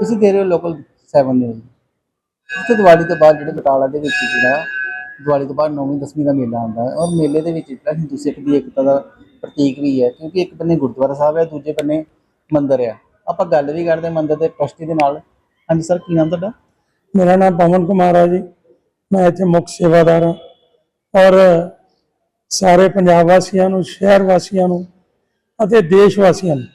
ਤੁਸੀਂ ਦੇ ਰਹੇ ਹੋ ਲੋਕਲ 7 ਨਿਊਜ਼ ਇੱਥੇ ਦੀਵਾਲੀ ਤੋਂ ਬਾਅਦ ਜਿਹੜੇ ਬਟਾਲਾ ਦੇ ਵਿੱਚ ਜਿਹੜਾ ਦੀਵਾਲੀ ਤੋਂ ਬਾਅਦ ਨੌਵੀਂ, ਦਸਵੀਂ ਦਾ ਮੇਲਾ ਆਉਂਦਾ ਹੈ, ਔਰ ਮੇਲੇ ਦੇ ਵਿੱਚ ਜਿਹੜਾ ਹਿੰਦੂ ਸਿੱਖ ਦੀ ਏਕਤਾ ਦਾ ਪ੍ਰਤੀਕ ਵੀ ਹੈ, ਕਿਉਂਕਿ ਇੱਕ ਬੰਨੇ ਗੁਰਦੁਆਰਾ ਸਾਹਿਬ ਹੈ, ਦੂਜੇ ਬੰਨੇ ਮੰਦਿਰ ਹੈ। ਆਪਾਂ ਗੱਲ ਵੀ ਕਰਦੇ ਹਾਂ ਮੰਦਿਰ ਦੇ ਟਰਸਟੀ ਦੇ ਨਾਲ। ਹਾਂਜੀ ਸਰ ਕੀ ਨਾਮ ਤੁਹਾਡਾ? ਮੇਰਾ ਨਾਮ ਪਵਨ ਕੁਮਾਰ ਹੈ ਜੀ। ਮੈਂ ਇੱਥੇ ਮੁੱਖ ਸੇਵਾਦਾਰ ਹਾਂ। ਔਰ ਸਾਰੇ ਪੰਜਾਬ ਵਾਸੀਆਂ ਨੂੰ, ਸ਼ਹਿਰ ਵਾਸੀਆਂ ਨੂੰ ਅਤੇ ਦੇਸ਼ ਵਾਸੀਆਂ ਨੂੰ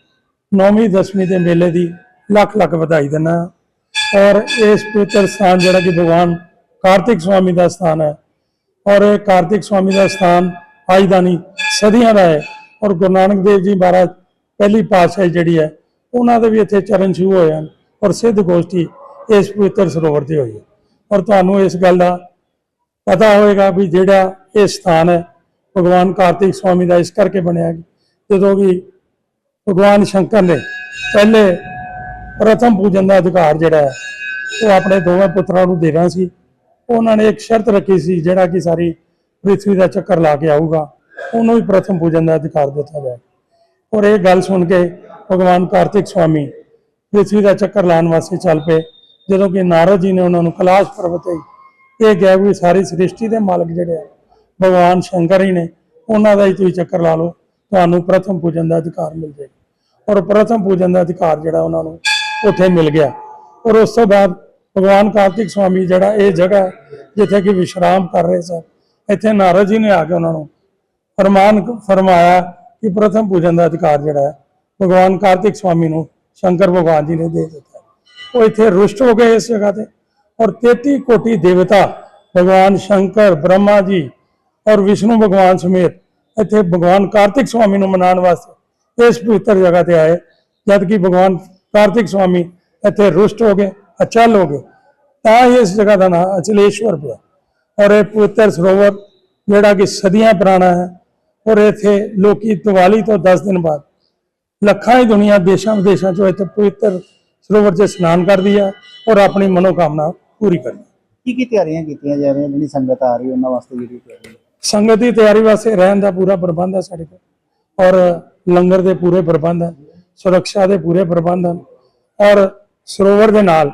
ਨੌਵੀਂ, ਦਸਵੀਂ ਦੇ ਮੇਲੇ ਦੀ ਲੱਖ ਲੱਖ ਵਧਾਈ ਦਿੰਦਾ। ਹਾਂ ਔਰ ਇਸ ਪਵਿੱਤਰ ਸਥਾਨ ਜਿਹੜਾ ਕਿ ਭਗਵਾਨ ਕਾਰਤਿਕ ਸਵਾਮੀ ਦਾ ਸਥਾਨ ਹੈ। ਔਰ ਇਹ ਕਾਰਤਿਕ ਸਵਾਮੀ ਦਾ ਸਥਾਨ ਅੱਜ ਦਾ ਨਹੀਂ, ਸਦੀਆਂ ਦਾ ਹੈ। ਔਰ ਗੁਰੂ ਨਾਨਕ ਦੇਵ ਜੀ ਮਹਾਰਾਜ ਪਹਿਲੀ ਪਾਤਸ਼ਾਹੀ ਜਿਹੜੀ ਹੈ, ਉਹਨਾਂ ਦੇ ਵੀ ਇੱਥੇ ਚਰਨ ਛੂਹ ਹੋਏ ਹਨ ਔਰ ਸਿੱਧ ਗੋਸ਼ਟੀ ਇਸ ਪਵਿੱਤਰ ਸਰੋਵਰ ਤੇ ਹੋਈ ਹੈ। ਔਰ ਤੁਹਾਨੂੰ ਇਸ ਗੱਲ ਦਾ ਪਤਾ ਹੋਵੇਗਾ ਵੀ ਜਿਹੜਾ ਇਹ ਸਥਾਨ ਹੈ, ਭਗਵਾਨ ਕਾਰਤਿਕ ਸਵਾਮੀ ਦਾ ਇਸ ਕਰਕੇ ਬਣਿਆ ਜਦੋਂ ਵੀ ਭਗਵਾਨ ਸ਼ੰਕਰ ਨੇ ਪਹਿਲੇ ਪ੍ਰਥਮ ਪੂਜਨ ਦਾ ਅਧਿਕਾਰ ਜਿਹੜਾ ਹੈ, ਉਹ ਆਪਣੇ ਦੋਵੇਂ ਪੁੱਤਰਾਂ ਨੂੰ ਦੇਣਾ ਸੀ। ਉਹਨਾਂ ਨੇ ਇੱਕ ਸ਼ਰਤ ਰੱਖੀ ਸੀ, ਜਿਹੜਾ ਕਿ ਸਾਰੀ ਪ੍ਰਿਥਵੀ ਦਾ ਚੱਕਰ ਲਾ ਕੇ ਆਊਗਾ। ਉਹਨੂੰ ਵੀ ਪ੍ਰਥਮ ਪੂਜਨ ਦਾ ਅਧਿਕਾਰ ਦਿੱਤਾ ਜਾਏ। ਔਰ ਇਹ ਗੱਲ ਸੁਣ ਕੇ ਭਗਵਾਨ ਕਾਰਤਿਕ ਸਵਾਮੀ ਪ੍ਰਿਥਵੀ ਦਾ ਚੱਕਰ ਲਾਉਣ ਵਾਸਤੇ ਚੱਲ ਪਏ, ਜਦੋਂ ਕਿ ਨਾਰਦ ਜੀ ਨੇ ਉਹਨਾਂ ਨੂੰ ਕੈਲਾਸ਼ ਪਰਬਤ ਤੇ ਇਹ ਗਏ ਵੀ ਸਾਰੀ ਸ੍ਰਿਸ਼ਟੀ ਦੇ ਮਾਲਕ ਜਿਹੜੇ ਆ, ਭਗਵਾਨ ਸ਼ੰਕਰ ਹੀ ਨੇ, ਉਹਨਾਂ ਦਾ ਹੀ ਤੁਸੀਂ ਚੱਕਰ ਲਾ ਲਓ, ਤੁਹਾਨੂੰ ਪ੍ਰਥਮ ਪੂਜਨ ਦਾ ਅਧਿਕਾਰ ਮਿਲ ਜਾਏਗਾ। ਔਰ ਪ੍ਰਥਮ ਪੂਜਨ ਦਾ ਅਧਿਕਾਰ ਜਿਹੜਾ ਉਹਨਾਂ ਨੂੰ ਉੱਥੇ ਮਿਲ ਗਿਆ। ਔਰ ਉਸ ਤੋਂ ਬਾਅਦ ਭਗਵਾਨ ਕਾਰਤਿਕ ਸਵਾਮੀ ਜਿਹੜਾ ਇਹ ਜਗ੍ਹਾ ਜਿੱਥੇ ਕਿ ਵਿਸ਼ਰਾਮ ਕਰ ਰਹੇ ਸਨ, ਇੱਥੇ ਨਾਰਦ ਜੀ ਨੇ ਆ ਕੇ ਉਹਨਾਂ ਨੂੰ ਫਰਮਾਨ ਫਰਮਾਇਆ ਕਿ ਪ੍ਰਥਮ ਪੂਜਨ ਦਾ ਅਧਿਕਾਰ ਜਿਹੜਾ ਹੈ, ਭਗਵਾਨ ਕਾਰਤਿਕ ਸਵਾਮੀ ਨੂੰ ਸ਼ੰਕਰ ਭਗਵਾਨ ਜੀ ਨੇ ਦੇ ਦਿੱਤਾ ਉਹ ਇੱਥੇ ਰੁਸ਼ਟ ਹੋ ਗਏ ਇਸ ਜਗ੍ਹਾ ਤੇ ਔਰ 33 ਕੋਟੀ ਦੇਵਤਾ ਭਗਵਾਨ ਸ਼ੰਕਰ, ਬ੍ਰਹਮਾ ਜੀ ਔਰ ਵਿਸ਼ਨੂੰ ਭਗਵਾਨ ਸਮੇਤ ਇੱਥੇ ਭਗਵਾਨ ਕਾਰਤਿਕ ਸਵਾਮੀ ਨੂੰ ਮਨਾਉਣ ਵਾਸਤੇ ਇਸ ਪਵਿੱਤਰ ਜਗ੍ਹਾ ਤੇ ਆਏ ਜਦ ਕਿ ਭਗਵਾਨ ਕਾਰਤਿਕ ਸਵਾਮੀ ਇੱਥੇ ਰੁਸ਼ਟ ਹੋ ਗਏ ਅਚਲ ਹੋ ਗਏ ਤਾਂ ਹੀ ਇਸ ਜਗ੍ਹਾ ਦਾ ਨਾਮ ਅਚਲੇਸ਼ਵਰ ਪਿਆ। ਔਰ ਇਹ ਪਵਿੱਤਰ ਸਰੋਵਰ ਜਿਹੜਾ ਕਿ ਸਦੀਆਂ ਪੁਰਾਣਾ ਹੈ ਔਰ ਇੱਥੇ ਲੋਕੀ ਦੀਵਾਲੀ ਤੋਂ 10 ਦਿਨ ਬਾਅਦ ਲੱਖਾਂ ਹੀ ਦੁਨੀਆ ਦੇਸ਼ਾਂ ਵਿਦੇਸ਼ਾਂ ਚੋਂ ਇੱਥੇ ਪਵਿੱਤਰ ਸਰੋਵਰ 'ਚ ਇਸ਼ਨਾਨ ਕਰਦੀ ਹੈ ਔਰ ਆਪਣੀ ਮਨੋਕਾਮਨਾ ਪੂਰੀ ਕਰਦੀ ਹੈ ਕੀ ਕੀ ਤਿਆਰੀਆਂ ਕੀਤੀਆਂ ਜਾ ਰਹੀਆਂ? ਜਿਹੜੀ ਸੰਗਤ ਆ ਰਹੀ ਹੈ ਉਹਨਾਂ ਵਾਸਤੇ ਜਿਹੜੀ ਤਿਆਰੀ ਸੰਗਤ ਦੀ ਤਿਆਰੀ ਵਾਸਤੇ ਰਹਿਣ ਦਾ ਪੂਰਾ ਪ੍ਰਬੰਧ ਹੈ ਸਾਡੇ ਕੋਲ ਔਰ ਲੰਗਰ ਦੇ ਪੂਰੇ ਪ੍ਰਬੰਧ ਹਨ ਸੁਰੱਖਿਆ ਦੇ ਪੂਰੇ ਪ੍ਰਬੰਧ ਹਨ। ਔਰ ਸਰੋਵਰ ਦੇ ਨਾਲ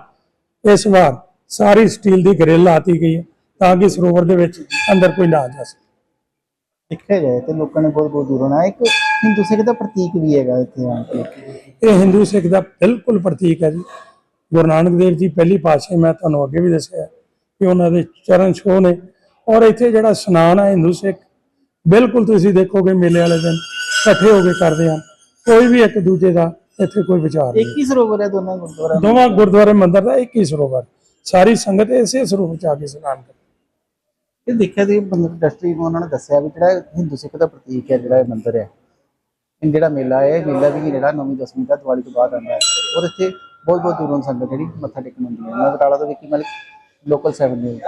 ਇਸ ਵਾਰ ਸਾਰੀ ਸਟੀਲ ਦੀ ਗ੍ਰਿਲ ਲਾਤੀ ਗਈ ਹੈ ਤਾਂ ਕਿ ਸਰੋਵਰ ਦੇ ਵਿੱਚ ਅੰਦਰ ਕੋਈ ਨਾ ਜਾ ਸਕੇ। ਦੇਖਿਆ ਜਾਏ ਤੇ ਲੋਕਾਂ ਨੇ ਬਹੁਤ ਬਹੁਤ ਦੂਰੋਂ ਆਉਣਾ ਇੱਕ ਹਿੰਦੂ ਸਿੱਖ ਦਾ ਪ੍ਰਤੀਕ ਵੀ ਹੈਗਾ ਇੱਥੇ ਆਣ ਕੇ। ਇਹ ਹਿੰਦੂ ਸਿੱਖ ਦਾ ਬਿਲਕੁਲ ਪ੍ਰਤੀਕ ਹੈ ਜੀ। ਗੁਰੂ ਨਾਨਕ ਦੇਵ ਜੀ ਪਹਿਲੀ ਪਾਤਸ਼ਾਹ ਮੈਂ ਤੁਹਾਨੂੰ ਅੱਗੇ ਵੀ ਦੱਸਿਆ ਕਿ ਉਹਨਾਂ ਦੇ ਚਰਨ ਛੋਹ ਨੇ। ਔਰ ਇੱਥੇ ਜਿਹੜਾ ਇਸ਼ਨਾਨ ਹੈ ਹਿੰਦੂ ਸਿੱਖ ਬਿਲਕੁਲ ਤੁਸੀਂ ਦੇਖੋਗੇ ਮੇਲੇ ਵਾਲੇ ਦਿਨ ਇਕੱਠੇ ਹੋ ਕੇ ਕਰਦੇ ਹਨ। ਕੋਈ ਵੀ ਇੱਕ ਦੂਜੇ ਦਾ ਇੱਥੇ ਕੋਈ ਵਿਚਾਰ ਨਹੀਂ ਇੱਕ ਹੀ ਸਰੋਵਰ ਹੈ ਦੋਨਾਂ ਗੁਰਦੁਆਰਾ ਦੋਵਾਂ ਗੁਰਦੁਆਰੇ ਮੰਦਿਰ ਦਾ ਇੱਕ ਹੀ ਸਰੋਵਰ। ਸਾਰੀ ਸੰਗਤ ਇਸੇ ਸਰੋਵਰ ਚ ਆ ਕੇ ਇਸ਼ਨਾਨ ਕਰਦੀ। ਇਹ ਦੇਖਿਆ ਤੇ ਬੰਦਰ ਇੰਡਸਟਰੀ ਨੂੰ ਉਹਨਾਂ ਨੇ ਦੱਸਿਆ ਵੀ ਜਿਹੜਾ ਹਿੰਦੂ ਸਿੱਖ ਦਾ ਪ੍ਰਤੀਕ ਹੈ ਜਿਹੜਾ ਇਹ ਮੰਦਿਰ ਹੈ। ਇਹ ਜਿਹੜਾ ਮੇਲਾ ਹੈ ਇਹ ਮੇਲਾ ਵੀ ਜਿਹੜਾ ਨੌਵੀਂ ਦਸਵੀਂ ਦਾ ਦੀਵਾਲੀ ਤੋਂ ਬਾਅਦ ਆਉਂਦਾ ਹੈ। ਔਰ ਇੱਥੇ ਬਹੁਤ ਬਹੁਤ ਦੂਰੋਂ ਸੰਗਤ ਜਿਹੜੀ ਮੱਥਾ ਟੇਕਣ ਆਉਂਦੀ ਹੈ। ਮੈਂ ਬਟਾਲਾ ਤੋਂ ਵਿੱਕੀ ਮਲਿਕ ਲੋਕਲ 7 ਨਿਊਜ਼